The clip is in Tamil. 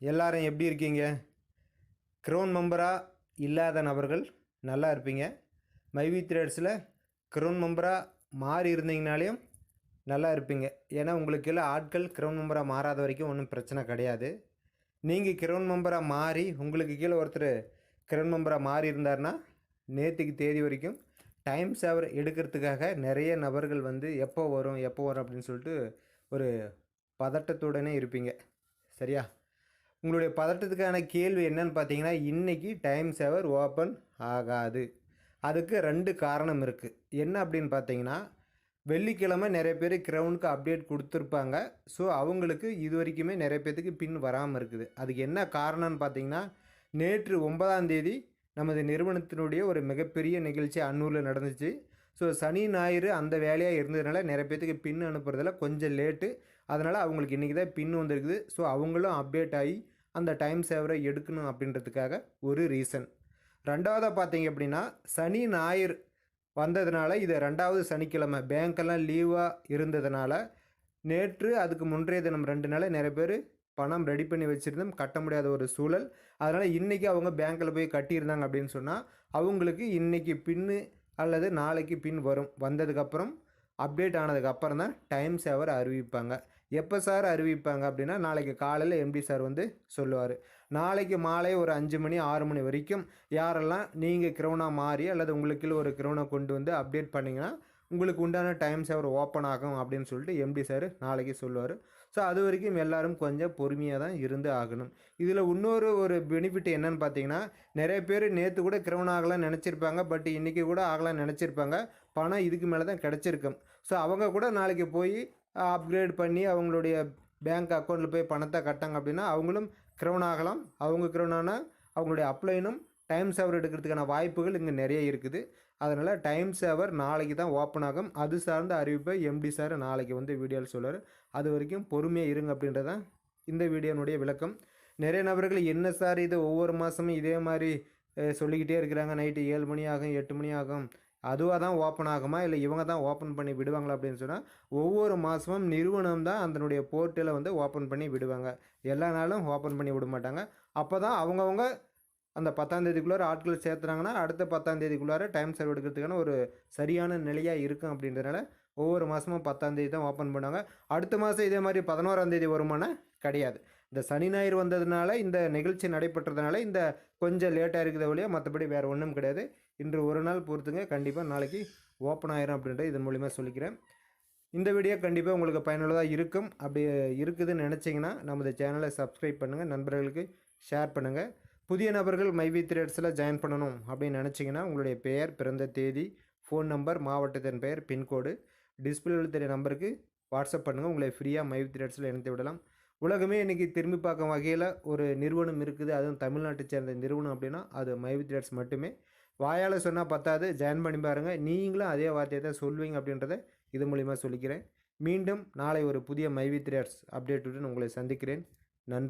எல்லாரும் எப்படி இருக்கீங்க? க்ரௌன் மெம்பராக இல்லாத நபர்கள் நல்லா இருப்பீங்க. மைவி த்ரேட்ஸில் க்ரௌன் மெம்பராக மாறி இருந்தீங்கனாலையும் நல்லா இருப்பீங்க. ஏன்னா உங்களுக்கு எல்லாம் ஆட்கள் க்ரௌன் மெம்பராக மாறாத வரைக்கும் ஒன்றும் பிரச்சனை கிடையாது. நீங்கள் க்ரௌன் மெம்பராக மாறி உங்களுக்கு கீழே ஒருத்தர் க்ரௌன் மெம்பராக மாறி இருந்தார்னா நேற்றுக்கு தேதி வரைக்கும் டைம் சேவர் எடுக்கிறதுக்காக நிறைய நபர்கள் வந்து எப்போ வரும் எப்போ வரும் அப்படின்னு சொல்லிட்டு ஒரு பதட்டத்துடனே இருப்பீங்க. சரியா? உங்களுடைய பதட்டத்துக்கான கேள்வி என்னன்னு பார்த்தீங்கன்னா இன்றைக்கி டைம் சேவர் ஓப்பன் ஆகாது. அதுக்கு ரெண்டு காரணம் இருக்குது என்ன அப்படின்னு பார்த்தீங்கன்னா வெள்ளிக்கிழமை நிறைய பேர் க்ரௌனுக்கு அப்டேட் கொடுத்துருப்பாங்க. ஸோ அவங்களுக்கு இது வரைக்குமே நிறைய பேர்த்துக்கு பின் வராமல் இருக்குது. அதுக்கு என்ன காரணம்னு பார்த்தீங்கன்னா நேற்று ஒன்பதாம் தேதி நமது நிறுவனத்தினுடைய ஒரு மிகப்பெரிய நிகழ்ச்சி அன்னூரில் நடந்துச்சு. ஸோ சனி ஞாயிறு அந்த வேலையாக இருந்ததுனால நிறைய பேர்த்துக்கு பின் அனுப்புகிறதுல கொஞ்சம் லேட்டு அதனால் அவங்களுக்கு இன்றைக்கி தான் பின் வந்திருக்குது. ஸோ அவங்களும் அப்டேட் ஆகி அந்த டைம் சேவரை எடுக்கணும் அப்படின்றதுக்காக ஒரு ரீசன் ரெண்டாவதாக பார்த்தீங்க அப்படின்னா சனி ஞாயிறு வந்ததுனால இது ரெண்டாவது சனிக்கிழமை. பேங்க்கெல்லாம் லீவாக இருந்ததுனால நேற்று அதுக்கு முன்றைய தினம் ரெண்டு நாள் நிறைய பேர் பணம் ரெடி பண்ணி வச்சுருந்தோம் கட்ட முடியாத ஒரு சூழல். அதனால் இன்றைக்கி அவங்க பேங்க்கில் போய் கட்டியிருந்தாங்க அப்படின்னு சொன்னால் அவங்களுக்கு இன்றைக்கி பின்னு அல்லது நாளைக்கு பின் வரும். வந்ததுக்கப்புறம் அப்டேட் ஆனதுக்கப்புறம் தான் டைம் சேவர் அறிவிப்பாங்க. எப்போ சார் அறிவிப்பாங்க அப்படின்னா நாளைக்கு காலையில் எம்டி சார் வந்து சொல்லுவார். நாளைக்கு மாலை ஒரு அஞ்சு மணி ஆறு மணி வரைக்கும் யாரெல்லாம் நீங்கள் க்ரௌனாக மாறி அல்லது உங்களுக்கு ஒரு கிரௌனை கொண்டு வந்து அப்டேட் பண்ணிங்கன்னா உங்களுக்கு உண்டான டைம் சேவர் ஓப்பன் ஆகும் அப்படின்னு சொல்லிட்டு எம்டி சார் நாளைக்கு சொல்லுவார். ஸோ அது வரைக்கும் எல்லாரும் கொஞ்சம் பொறுமையாக தான் இருந்து ஆகணும். இதில் இன்னொரு ஒரு பெனிஃபிட் என்னன்னு பார்த்தீங்கன்னா நிறைய பேர் நேற்று கூட க்ரௌன் ஆகலாம் நினச்சிருப்பாங்க. பட் இன்றைக்கி கூட ஆகலாம் நினச்சிருப்பாங்க. பணம் இதுக்கு மேலே தான் கிடச்சிருக்கும். ஸோ அவங்க கூட நாளைக்கு போய் அப்கிரேட் பண்ணி அவங்களுடைய பேங்க் அக்கௌண்ட்டில் போய் பணத்தை கட்டாங்க அப்படின்னா அவங்களும் கிரவணாகலாம் ஆகலாம். அவங்க க்ரௌன் ஆனால் அவங்களுடைய அப்ளைனும் டைம் சேவர் எடுக்கிறதுக்கான வாய்ப்புகள் இங்கே நிறைய இருக்குது. அதனால் டைம் சேவர் நாளைக்கு தான் ஓப்பன் ஆகும். அது சார்ந்த அறிவிப்பை எம்டி சார் நாளைக்கு வந்து வீடியோவில் சொல்லுவார். அது வரைக்கும் பொறுமையாக இருங்க அப்படின்றதான் இந்த வீடியோனுடைய விளக்கம். நிறைய நபர்கள் என்ன சார் இது ஒவ்வொரு மாதமும் இதே மாதிரி சொல்லிக்கிட்டே இருக்கிறாங்க. நைட்டு ஏழு மணி ஆகும் எட்டு மணி ஆகும். அதுவாக தான் ஓப்பன் ஆகுமா? இல்லை இவங்க தான் ஓப்பன் பண்ணி விடுவாங்களா அப்படின்னு சொன்னால் ஒவ்வொரு மாதமும் நிறுவனம் தான் அதனுடைய போர்ட்டலை வந்து ஓப்பன் பண்ணி விடுவாங்க. எல்லா நாளும் ஓப்பன் பண்ணி விட மாட்டாங்க. அப்போ தான் அவங்கவுங்க அந்த பத்தாந்தேதிக்குள்ளார ஆட்கள் சேர்த்துறாங்கன்னா அடுத்த பத்தாந்தேதிக்குள்ளார டைம் சர்வ் எடுக்கிறதுக்கான ஒரு சரியான நிலையாக இருக்கும் அப்படின்றதுனால ஒவ்வொரு மாதமும் பத்தாந்தேதி தான் ஓப்பன் பண்ணுவாங்க. அடுத்த மாதம் இதே மாதிரி பதினோராந்தேதி வருமானம் வருமானா? கிடையாது. இந்த சனி ஞாயிறு வந்ததுனால இந்த நிகழ்ச்சி நடைபெற்றதுனால இந்த கொஞ்சம் லேட்டாக இருக்குது வழியாக மற்றபடி வேறு ஒன்றும் கிடையாது. இன்று ஒரு நாள் பொறுத்துங்க. கண்டிப்பாக நாளைக்கு ஓப்பன் ஆயிரும் அப்படின்றது இதன் மூலிமா சொல்லிக்கிறேன். இந்த வீடியோ கண்டிப்பாக உங்களுக்கு பயனுள்ளதாக இருக்கும். அப்படி இருக்குதுன்னு நினச்சிங்கன்னா நமது சேனலை சப்ஸ்கிரைப் பண்ணுங்கள் நண்பர்களுக்கு ஷேர் பண்ணுங்கள் புதிய நபர்கள் மைவி த்ரெட்ஸில் ஜாயின் பண்ணணும் அப்படின்னு நினச்சிங்கன்னா உங்களுடைய பெயர் பிறந்த தேதி ஃபோன் நம்பர் மாவட்டத்தின் பெயர் பின்கோடு டிஸ்பிளேவில் தெரிய நம்பருக்கு வாட்ஸ்அப் பண்ணுங்கள் உங்களை ஃப்ரீயாக மைவி த்ரெட்ஸில் இணைத்து விடலாம். உலகமே இன்றைக்கி திரும்பி பார்க்கும் வகையில் ஒரு நிறுவனம் இருக்குது. அதுவும் தமிழ்நாட்டை சேர்ந்த நிறுவனம் அப்படின்னா அது மைவி த்ரெட்ஸ் மட்டுமே. வாயால் சொன்னால் பத்தாது. ஜாயின் பண்ணி பாருங்கள் நீங்களும் அதே வார்த்தையை தான் சொல்வீங்க அப்படின்றத இது மூலிமா சொல்லிக்கிறேன். மீண்டும் நாளை ஒரு புதிய மைவி த்ரெட்ஸ் அப்டேட்டுடன் உங்களை சந்திக்கிறேன். நன்றி.